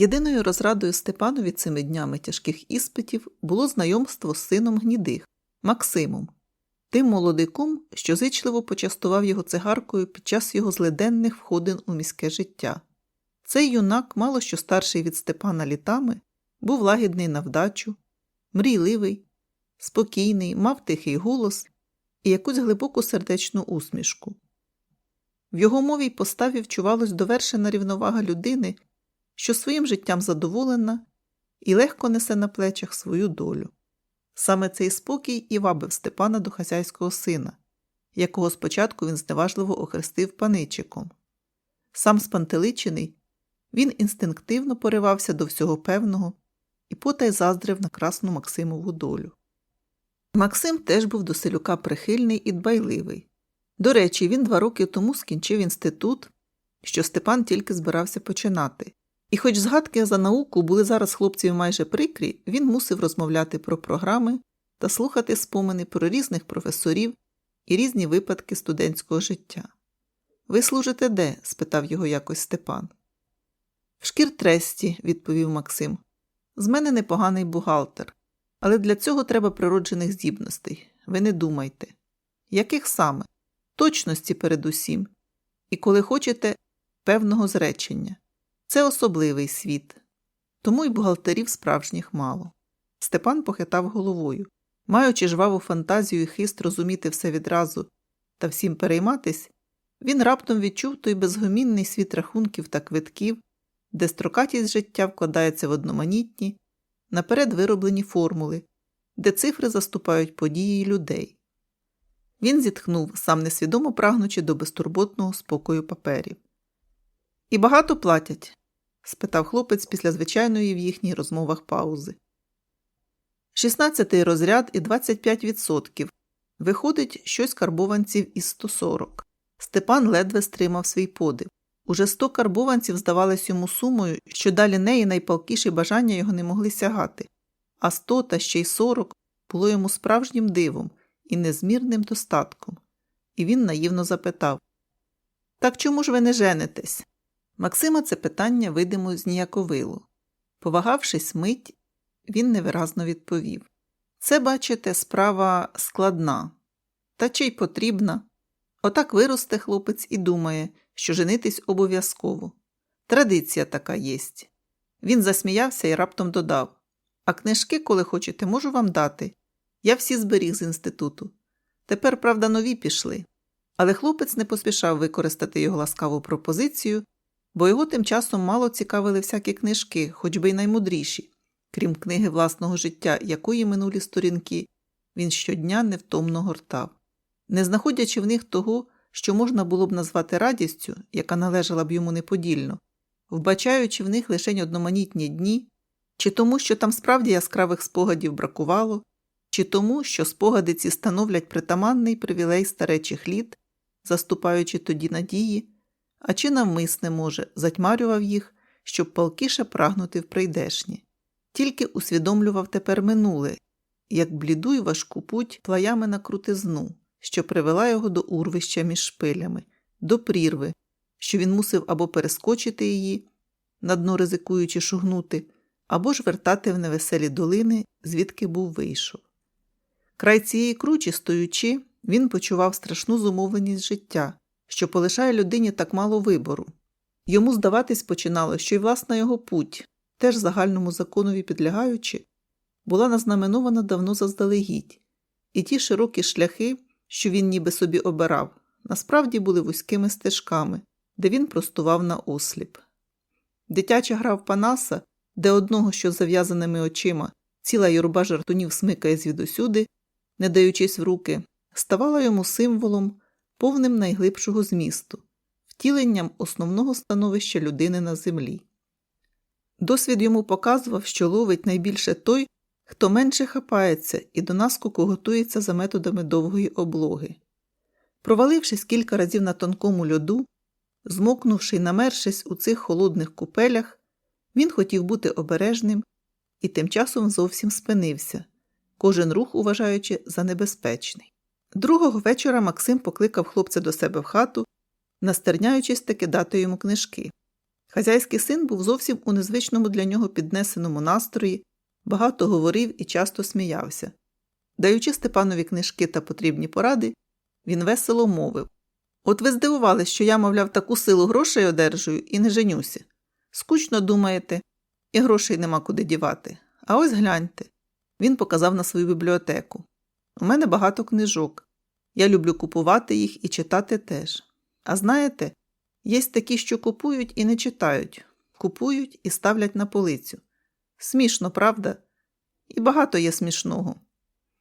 Єдиною розрадою Степанові цими днями тяжких іспитів було знайомство з сином гнідих Максимом, тим молодиком, що зичливо почастував його цигаркою під час його злиденних входин у міське життя. Цей юнак, мало що старший від Степана літами, був лагідний на вдачу, мрійливий, спокійний, мав тихий голос і якусь глибоку сердечну усмішку. В його мові й поставі вчувалась довершена рівновага людини, що своїм життям задоволена і легко несе на плечах свою долю. Саме цей спокій і вабив Степана до хазяйського сина, якого спочатку він зневажливо охрестив паничиком. Сам спантеличений, він інстинктивно поривався до всього певного і потай заздрив на красну Максимову долю. Максим теж був до селюка прихильний і дбайливий. До речі, він два роки тому скінчив інститут, що Степан тільки збирався починати. І хоч згадки за науку були зараз хлопців майже прикрі, він мусив розмовляти про програми та слухати спомини про різних професорів і різні випадки студентського життя. Ви служите де? спитав його якось Степан. В шкіртресті, відповів Максим. З мене непоганий бухгалтер, але для цього треба природжених здібностей. Ви не думайте. Яких саме? Точності передусім. І коли хочете, певного зречення. Це особливий світ. Тому й бухгалтерів справжніх мало. Степан похитав головою. Маючи жваву фантазію і хист розуміти все відразу та всім перейматись, він раптом відчув той безгомінний світ рахунків та квитків, де строкатість життя вкладається в одноманітні, наперед вироблені формули, де цифри заступають події людей. Він зітхнув, сам несвідомо прагнучи до безтурботного спокою паперів. І багато платять? Спитав хлопець після звичайної в їхніх розмовах паузи. Шістнадцятий розряд і 25%. Виходить, щось карбованців із 140. Степан ледве стримав свій подив. Уже 100 карбованців здавалось йому сумою, що далі неї найпалкіші бажання його не могли сягати, а 100 та ще й 40 було йому справжнім дивом і незмірним достатком. І він наївно запитав Так чому ж ви не женитесь? Максима це питання видимо зніяковило. Повагавшись мить, він невиразно відповів Це, бачите, справа складна, та чи й потрібна. Отак виросте хлопець і думає, що женитись обов'язково. Традиція така єсть. Він засміявся і раптом додав А книжки, коли хочете, можу вам дати. Я всі зберіг з інституту. Тепер, правда, нові пішли. Але хлопець не поспішав використати його ласкаву пропозицію бо його тим часом мало цікавили всякі книжки, хоч би й наймудріші, крім книги власного життя, якої минулі сторінки він щодня невтомно гортав, не знаходячи в них того, що можна було б назвати радістю, яка належала б йому неподільно, вбачаючи в них лише одноманітні дні, чи тому, що там справді яскравих спогадів бракувало, чи тому, що спогади ці становлять притаманний привілей старечих літ, заступаючи тоді надії а чи навмисне, може, затьмарював їх, щоб палкіше прагнути в прийдешні. Тільки усвідомлював тепер минуле, як бліду й важку путь плаями на крутизну, що привела його до урвища між шпилями, до прірви, що він мусив або перескочити її, на дно ризикуючи шугнути, або ж вертати в невеселі долини, звідки був вийшов. Край цієї кручі, стоючи, він почував страшну зумовленість життя, що полишає людині так мало вибору. Йому здаватись починало, що й власна його путь, теж загальному законові підлягаючи, була назнаменована давно заздалегідь, і ті широкі шляхи, що він ніби собі обирав, насправді були вузькими стежками, де він простував на осліп. Дитяча гра в Панаса, де одного, що зав'язаними очима, ціла юрба жартунів смикає звідусюди, не даючись в руки, ставала йому символом повним найглибшого змісту, втіленням основного становища людини на землі. Досвід йому показував, що ловить найбільше той, хто менше хапається і до наскоку готується за методами довгої облоги. Провалившись кілька разів на тонкому льоду, змокнувши й намершись у цих холодних купелях, він хотів бути обережним і тим часом зовсім спинився, кожен рух уважаючи за небезпечний. Другого вечора Максим покликав хлопця до себе в хату, настерняючись таки дати йому книжки. Хазяйський син був зовсім у незвичному для нього піднесеному настрої, багато говорив і часто сміявся. Даючи Степанові книжки та потрібні поради, він весело мовив От ви здивувались, що я, мовляв, таку силу грошей одержую і не женюся. Скучно думаєте, і грошей нема куди дівати. А ось гляньте. Він показав на свою бібліотеку. У мене багато книжок. Я люблю купувати їх і читати теж. А знаєте, є такі, що купують і не читають, купують і ставлять на полицю. Смішно, правда? І багато є смішного.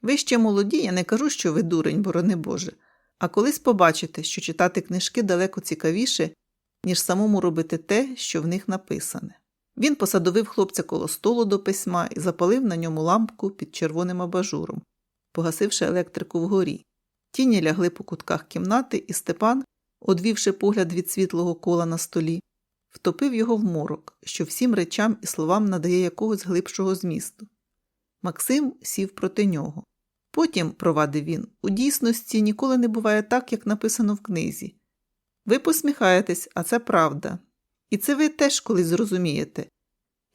Ви ще молоді, я не кажу, що ви дурень, борони Боже, а колись побачите, що читати книжки далеко цікавіше, ніж самому робити те, що в них написане. Він посадовив хлопця коло столу до письма і запалив на ньому лампку під червоним абажуром, погасивши електрику вгорі. Тіні лягли по кутках кімнати, і Степан, одвівши погляд від світлого кола на столі, втопив його в морок, що всім речам і словам надає якогось глибшого змісту. Максим сів проти нього. Потім, провадив він, у дійсності ніколи не буває так, як написано в книзі. Ви посміхаєтесь, а це правда. І це ви теж колись зрозумієте.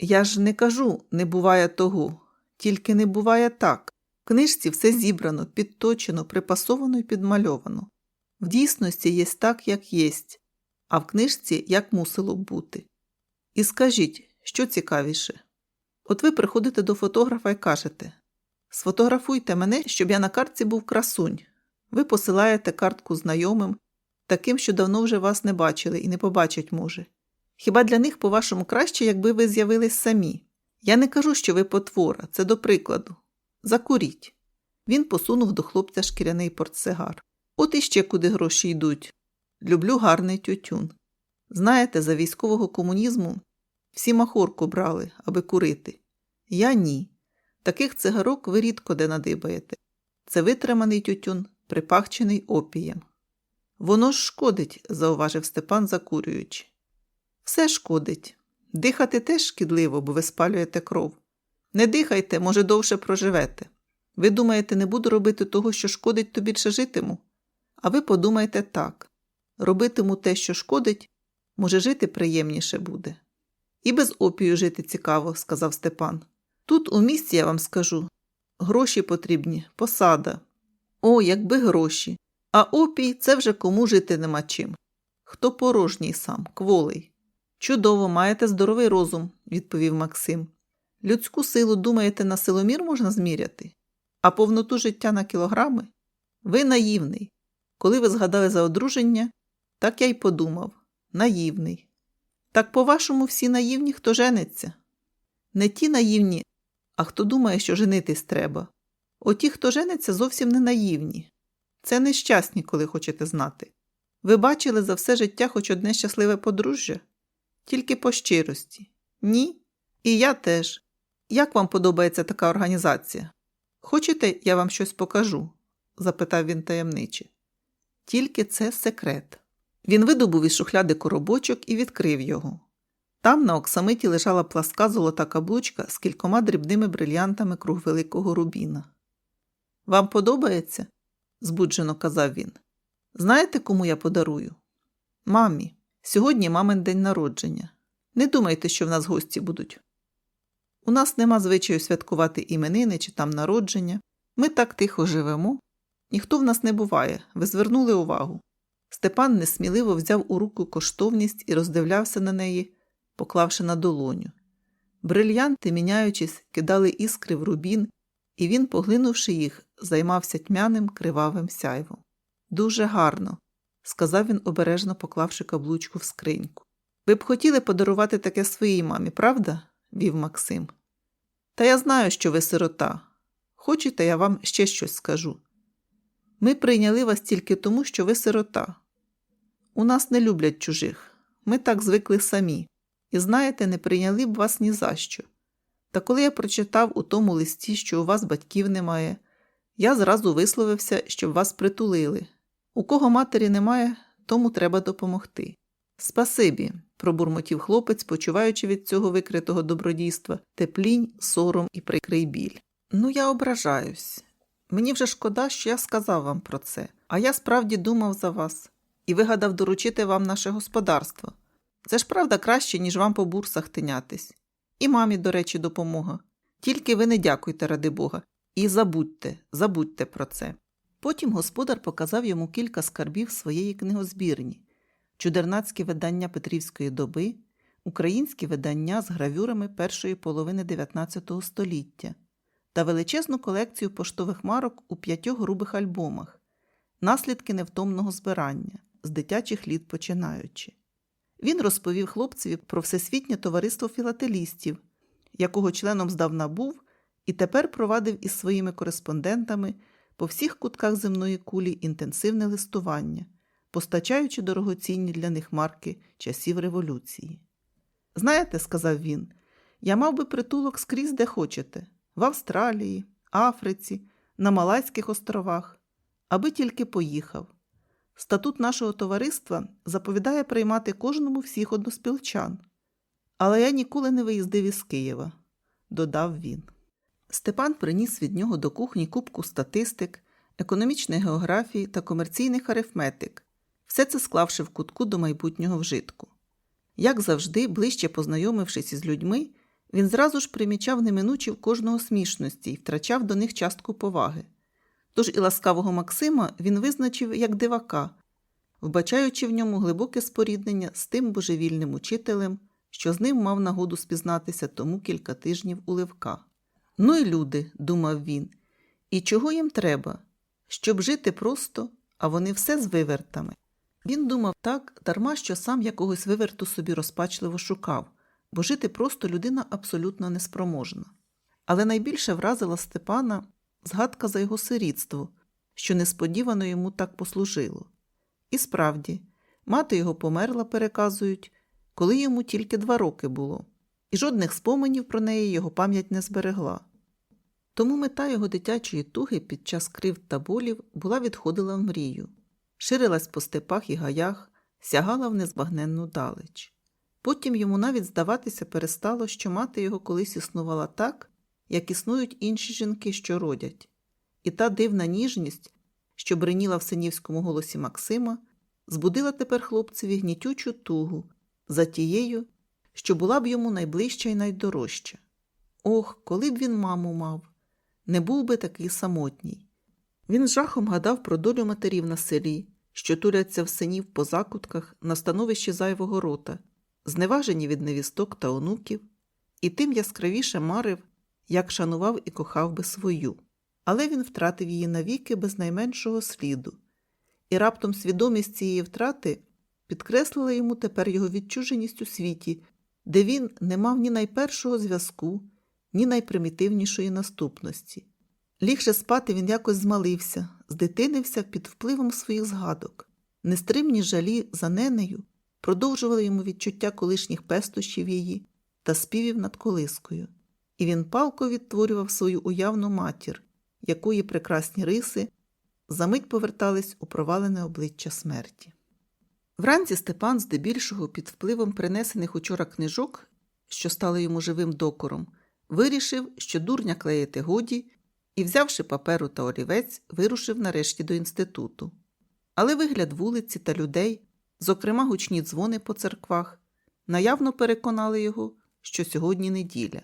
Я ж не кажу, не буває того, тільки не буває так. Книжці все зібрано, підточено, припасовано і підмальовано. В дійсності є так, як єсть, а в книжці як мусило б бути. І скажіть, що цікавіше? От ви приходите до фотографа і кажете Сфотографуйте мене, щоб я на картці був красунь. Ви посилаєте картку знайомим, таким, що давно вже вас не бачили і не побачать може. Хіба для них, по-вашому, краще, якби ви з'явились самі? Я не кажу, що ви потвора, це до прикладу. Закуріть. Він посунув до хлопця шкіряний портсигар. От іще куди гроші йдуть. Люблю гарний тютюн. Знаєте, за військового комунізму всі махорку брали, аби курити. Я ні. Таких цигарок ви рідко де надибаєте. Це витриманий тютюн, припахчений опієм. Воно ж шкодить, зауважив Степан, закурюючи. Все шкодить. Дихати теж шкідливо, бо ви спалюєте кров. Не дихайте, може, довше проживете. Ви думаєте, не буду робити того, що шкодить, то більше житиму? А ви подумайте так робитиму те, що шкодить, може, жити приємніше буде. І без опію жити цікаво, сказав Степан. Тут у місті, я вам скажу, гроші потрібні, посада. О, якби гроші. А опій це вже кому жити нема чим. Хто порожній сам, кволий. Чудово, маєте здоровий розум, відповів Максим. Людську силу, думаєте, на силомір можна зміряти? А повноту життя на кілограми? Ви наївний. Коли ви згадали за одруження, так я й подумав наївний. Так, по-вашому, всі наївні, хто жениться? Не ті наївні, а хто думає, що женитись треба. Оті, хто жениться, зовсім не наївні. Це нещасні, коли хочете знати. Ви бачили за все життя хоч одне щасливе подружжя? Тільки по щирості. Ні? І я теж. Як вам подобається така організація? Хочете, я вам щось покажу? запитав він таємниче. Тільки це секрет. Він видобув із шухляди коробочок і відкрив його. Там на оксамиті лежала пласка золота каблучка з кількома дрібними брильянтами круг великого рубіна. Вам подобається? збуджено казав він. Знаєте, кому я подарую? Мамі. Сьогодні мамин день народження. Не думайте, що в нас гості будуть. У нас нема звичаю святкувати іменини чи там народження. Ми так тихо живемо. Ніхто в нас не буває, ви звернули увагу. Степан несміливо взяв у руку коштовність і роздивлявся на неї, поклавши на долоню. Брильянти, міняючись, кидали іскри в рубін, і він, поглинувши їх, займався тьмяним кривавим сяйвом. Дуже гарно, сказав він, обережно поклавши каблучку в скриньку. Ви б хотіли подарувати таке своїй мамі, правда? Вів Максим. Та я знаю, що ви сирота. Хочете, я вам ще щось скажу. Ми прийняли вас тільки тому, що ви сирота. У нас не люблять чужих. Ми так звикли самі. І знаєте, не прийняли б вас ні за що. Та коли я прочитав у тому листі, що у вас батьків немає, я зразу висловився, щоб вас притулили. У кого матері немає, тому треба допомогти. Спасибі, пробурмотів хлопець, почуваючи від цього викритого добродійства теплінь, сором і прикрий біль. Ну, я ображаюсь. Мені вже шкода, що я сказав вам про це, а я справді думав за вас і вигадав доручити вам наше господарство. Це ж правда краще, ніж вам по бурсах тинятись. І мамі, до речі, допомога. Тільки ви не дякуйте, ради Бога, і забудьте, забудьте про це. Потім господар показав йому кілька скарбів своєї книгозбірні, чудернацькі видання Петрівської доби, українські видання з гравюрами першої половини XIX століття та величезну колекцію поштових марок у п'ятьох грубих альбомах, наслідки невтомного збирання, з дитячих літ починаючи. Він розповів хлопцеві про Всесвітнє товариство філателістів, якого членом здавна був і тепер провадив із своїми кореспондентами по всіх кутках земної кулі інтенсивне листування, постачаючи дорогоцінні для них марки часів революції. Знаєте, сказав він, я мав би притулок скрізь, де хочете, в Австралії, Африці, на Малайських островах, аби тільки поїхав. Статут нашого товариства заповідає приймати кожному всіх односпілчан. Але я ніколи не виїздив із Києва, додав він. Степан приніс від нього до кухні кубку статистик, економічної географії та комерційних арифметик, все це склавши в кутку до майбутнього вжитку. Як завжди, ближче познайомившись із людьми, він зразу ж примічав неминучі в кожного смішності і втрачав до них частку поваги. Тож і ласкавого Максима він визначив як дивака, вбачаючи в ньому глибоке споріднення з тим божевільним учителем, що з ним мав нагоду спізнатися тому кілька тижнів у Левка. Ну й люди, думав він, і чого їм треба? Щоб жити просто, а вони все з вивертами. Він думав так, дарма що сам якогось виверту собі розпачливо шукав, бо жити просто людина абсолютно неспроможна. Але найбільше вразила Степана згадка за його сирітство, що несподівано йому так послужило. І справді, мати його померла, переказують, коли йому тільки два роки було, і жодних споменів про неї його пам'ять не зберегла. Тому мета його дитячої туги під час крив та болів була відходила в мрію, ширилась по степах і гаях, сягала в незбагненну далеч. Потім йому навіть здаватися перестало, що мати його колись існувала так, як існують інші жінки, що родять, і та дивна ніжність, що бриніла в синівському голосі Максима, збудила тепер хлопцеві гнітючу тугу за тією, що була б йому найближча і найдорожча. Ох, коли б він маму мав, не був би такий самотній. Він жахом гадав про долю матерів на селі, що туляться в синів по закутках на становищі зайвого рота, зневажені від невісток та онуків, і тим яскравіше марив, як шанував і кохав би свою. Але він втратив її навіки без найменшого сліду, і раптом свідомість цієї втрати підкреслила йому тепер його відчуженість у світі, де він не мав ні найпершого зв'язку, ні найпримітивнішої наступності. Лігше спати він якось змалився, здитинився під впливом своїх згадок. Нестримні жалі за ненею продовжували йому відчуття колишніх пестощів її та співів над колискою, і він палко відтворював свою уявну матір, якої прекрасні риси замить повертались у провалене обличчя смерті. Вранці Степан, здебільшого під впливом принесених учора книжок, що стали йому живим докором, вирішив, що дурня клеїти годі, і, взявши паперу та олівець, вирушив нарешті до інституту. Але вигляд вулиці та людей, зокрема гучні дзвони по церквах, наявно переконали його, що сьогодні неділя.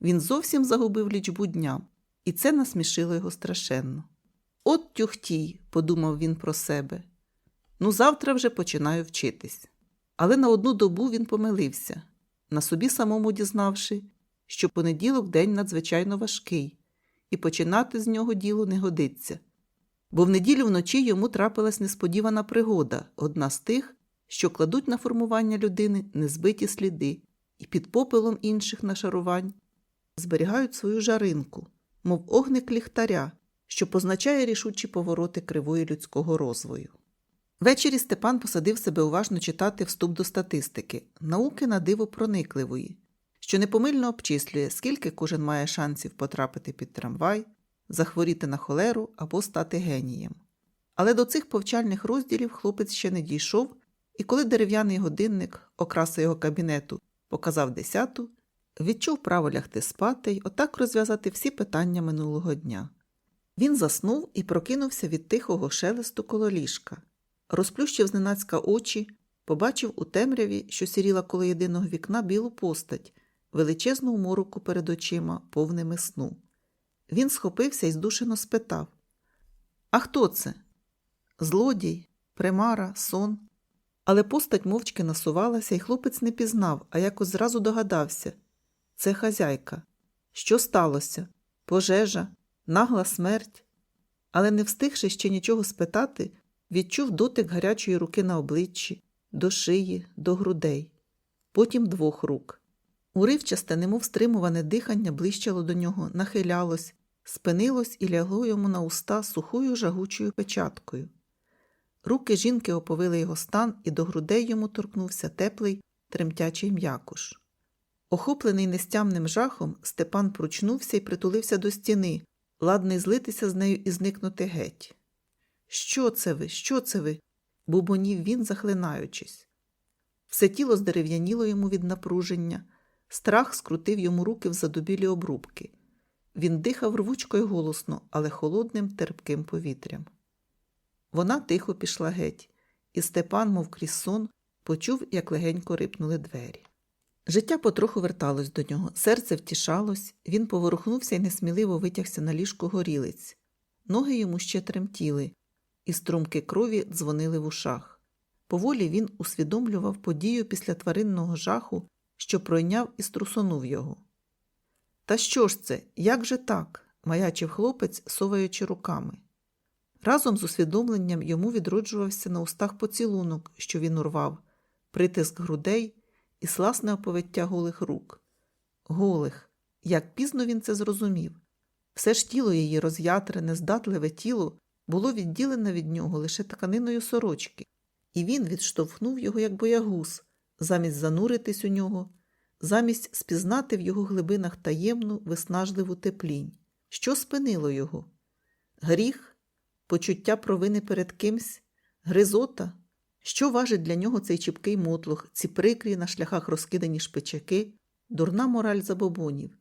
Він зовсім загубив лічбу дня, і це насмішило його страшенно. От тюхтій, подумав він про себе. Ну, завтра вже починаю вчитись. Але на одну добу він помилився, на собі самому дізнавши, що понеділок день надзвичайно важкий, і починати з нього діло не годиться. Бо в неділю вночі йому трапилась несподівана пригода, одна з тих, що кладуть на формування людини незбиті сліди, і під попелом інших нашарувань зберігають свою жаринку, мов огник ліхтаря, що позначає рішучі повороти кривої людського розвою. Ввечері Степан посадив себе уважно читати вступ до статистики, науки на диво проникливої, що непомильно обчислює, скільки кожен має шансів потрапити під трамвай, захворіти на холеру або стати генієм. Але до цих повчальних розділів хлопець ще не дійшов, і коли дерев'яний годинник, окраса його кабінету, показав десяту, відчув право лягти спати й отак розв'язати всі питання минулого дня. Він заснув і прокинувся від тихого шелесту коло ліжка, розплющив зненацька очі, побачив у темряві, що сіріла коло єдиного вікна білу постать, величезну мороку перед очима, повними сну. Він схопився і здушено спитав А хто це? Злодій, примара, сон. Але постать мовчки насувалася, і хлопець не пізнав, а якось зразу догадався це хазяйка. Що сталося? Пожежа, нагла смерть. Але, не встигши ще нічого спитати, відчув дотик гарячої руки на обличчі, до шиї, до грудей, потім двох рук. Уривчасте, немов стримуване дихання блищало до нього, нахилялось, спинилось і лягло йому на уста сухою жагучою печаткою. Руки жінки оповили його стан, і до грудей йому торкнувся теплий, тремтячий м'якуш. Охоплений нестямним жахом, Степан пручнувся і притулився до стіни, ладний злитися з нею і зникнути геть. Що це ви? Що це ви? бубонів він, захлинаючись. Все тіло здерев'яніло йому від напруження, страх скрутив йому руки в задубілі обрубки. Він дихав рвучко й голосно, але холодним, терпким повітрям. Вона тихо пішла геть, і Степан, мов крізь сон, почув, як легенько рипнули двері. Життя потроху верталось до нього, серце втішалось, він поворухнувся і несміливо витягся на ліжко горілиць. Ноги йому ще тремтіли, і струмки крові дзвонили в ушах. Поволі він усвідомлював подію після тваринного жаху, що пройняв і струсонув його. Та що ж це, як же так? маячив хлопець, соваючи руками. Разом з усвідомленням йому відроджувався на устах поцілунок, що він урвав, притиск грудей і сласне оповиття голих рук. Голих, як пізно він це зрозумів. Все ж тіло її роз'ятрене, здатливе тіло було відділене від нього лише тканиною сорочки, і він відштовхнув його, як боягуз, замість зануритись у нього, замість спізнати в його глибинах таємну, виснажливу теплінь. Що спинило його? Гріх, почуття провини перед кимсь, гризота. Що важить для нього цей чіпкий мотлох, ці прикрі на шляхах розкидані шпичаки, дурна мораль забобонів?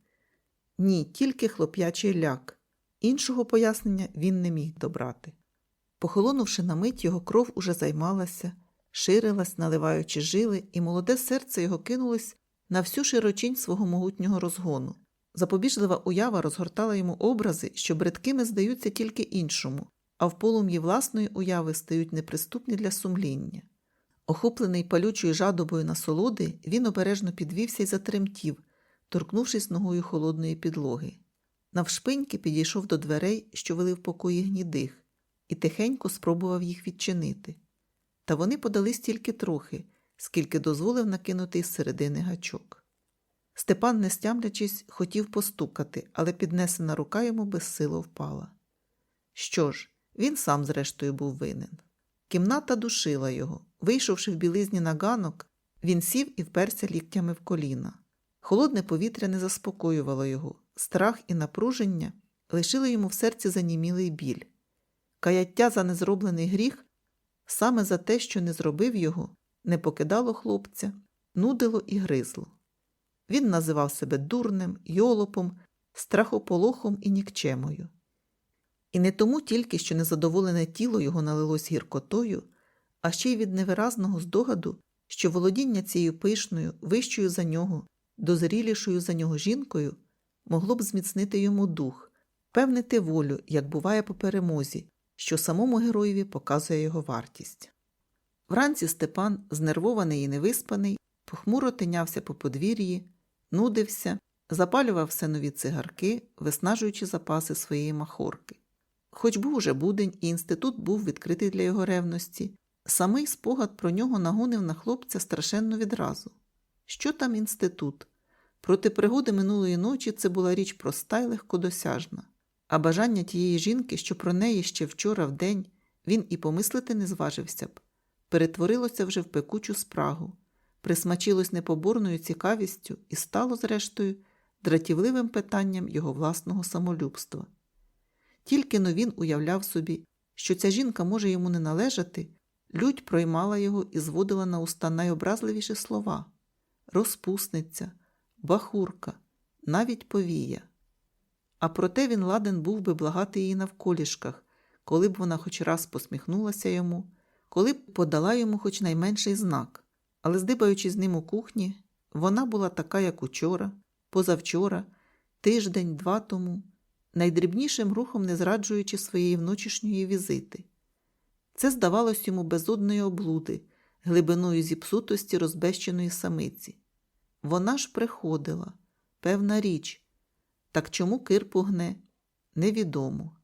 Ні, тільки хлоп'ячий ляк. Іншого пояснення він не міг добрати. Похолонувши на мить, його кров уже займалася, ширилась, наливаючи жили, і молоде серце його кинулось на всю широчінь свого могутнього розгону. Запобіжлива уява розгортала йому образи, що бридкими здаються тільки іншому, а в полум'ї власної уяви стають неприступні для сумління. Охоплений палючою жадобою насолоди, він обережно підвівся і затремтів, торкнувшись ногою холодної підлоги. Навшпиньки підійшов до дверей, що вели в покої гнідих, і тихенько спробував їх відчинити. Та вони подались тільки трохи, скільки дозволив накинути із середини гачок. Степан, не стямлячись, хотів постукати, але піднесена рука йому безсило впала. Що ж, він сам, зрештою, був винен. Кімната душила його. Вийшовши в білизні на ганок, він сів і вперся ліктями в коліна. Холодне повітря не заспокоювало його, страх і напруження лишили йому в серці занімілий біль. Каяття за незроблений гріх, саме за те, що не зробив його, не покидало хлопця, нудило і гризло. Він називав себе дурним, йолопом, страхополохом і нікчемою. І не тому тільки, що незадоволене тіло його налилось гіркотою, а ще й від невиразного здогаду, що володіння цією пишною, вищою за нього, дозрілішою за нього жінкою могло б зміцнити йому дух, певнити волю, як буває по перемозі, що самому героєві показує його вартість. Вранці Степан, знервований і невиспаний, похмуро тинявся по подвір'ї, нудився, запалював все нові цигарки, виснажуючи запаси своєї махорки. Хоч був уже будень, і інститут був відкритий для його ревності, самий спогад про нього нагонив на хлопця страшенно відразу. Що там інститут? Проти пригоди минулої ночі це була річ проста й легкодосяжна, а бажання тієї жінки, що про неї ще вчора в день він і помислити не зважився б, перетворилося вже в пекучу спрагу, присмачилось непоборною цікавістю і стало, зрештою, дратівливим питанням його власного самолюбства. Тільки но він уявляв собі, що ця жінка може йому не належати, лють проймала його і зводила на уста найобразливіші слова розпусниця, бахурка, навіть повія. А проте він ладен був би благати її навколішках, коли б вона хоч раз посміхнулася йому, коли б подала йому хоч найменший знак, але, здибаючи з ним у кухні, вона була така, як учора, позавчора, тиждень, два тому, найдрібнішим рухом не зраджуючи своєї вночішньої візити. Це здавалось йому безодної облуди, глибиною зіпсутості розбещеної самиці. Вона ж приходила, певна річ. Так чому кир пугне? Невідомо.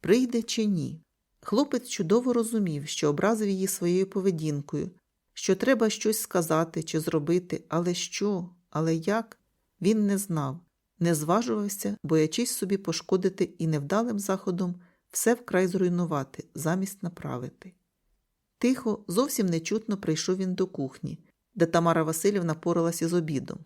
Прийде чи ні. Хлопець чудово розумів, що образив її своєю поведінкою, що треба щось сказати чи зробити, але що, але як, він не знав, не зважувався, боячись собі пошкодити і невдалим заходом все вкрай зруйнувати, замість направити. Тихо, зовсім нечутно прийшов він до кухні, де Тамара Васильівна поралась із обідом.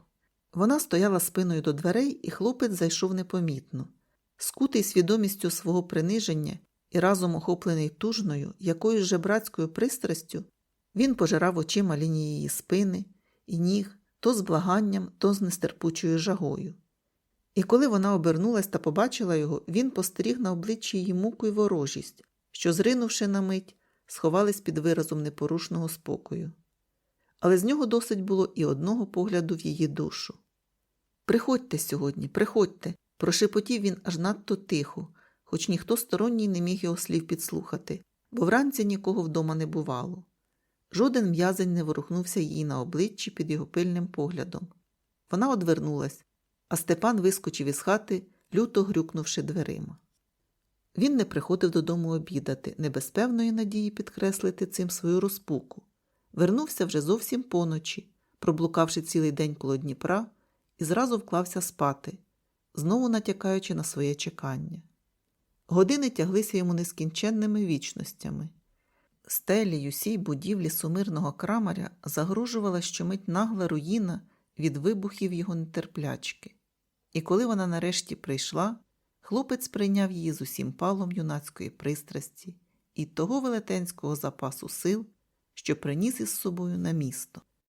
Вона стояла спиною до дверей, і хлопець зайшов непомітно. Скутий свідомістю свого приниження і разом охоплений тужною, якоюсь жебрацькою пристрастю, він пожирав очима лінії її спини і ніг то з благанням, то з нестерпучою жагою. І коли вона обернулась та побачила його, він постеріг на обличчі її муку й ворожість, що, зринувши на мить, сховались під виразом непорушного спокою. Але з нього досить було і одного погляду в її душу. Приходьте сьогодні, приходьте, прошепотів він аж надто тихо, хоч ніхто сторонній не міг його слів підслухати, бо вранці нікого вдома не бувало. Жоден м'язень не ворухнувся їй на обличчі під його пильним поглядом. Вона одвернулась, а Степан вискочив із хати, люто грюкнувши дверима. Він не приходив додому обідати, не без певної надії підкреслити цим свою розпуку. Вернувся вже зовсім поночі, проблукавши цілий день коло Дніпра, і зразу вклався спати, знову натякаючи на своє чекання. Години тяглися йому нескінченними вічностями. Стелі усій будівлі сумирного крамаря загрожувала щомить нагла руїна від вибухів його нетерплячки. І коли вона нарешті прийшла, хлопець прийняв її з усім палом юнацької пристрасті і того велетенського запасу сил, що приніс із собою на місто.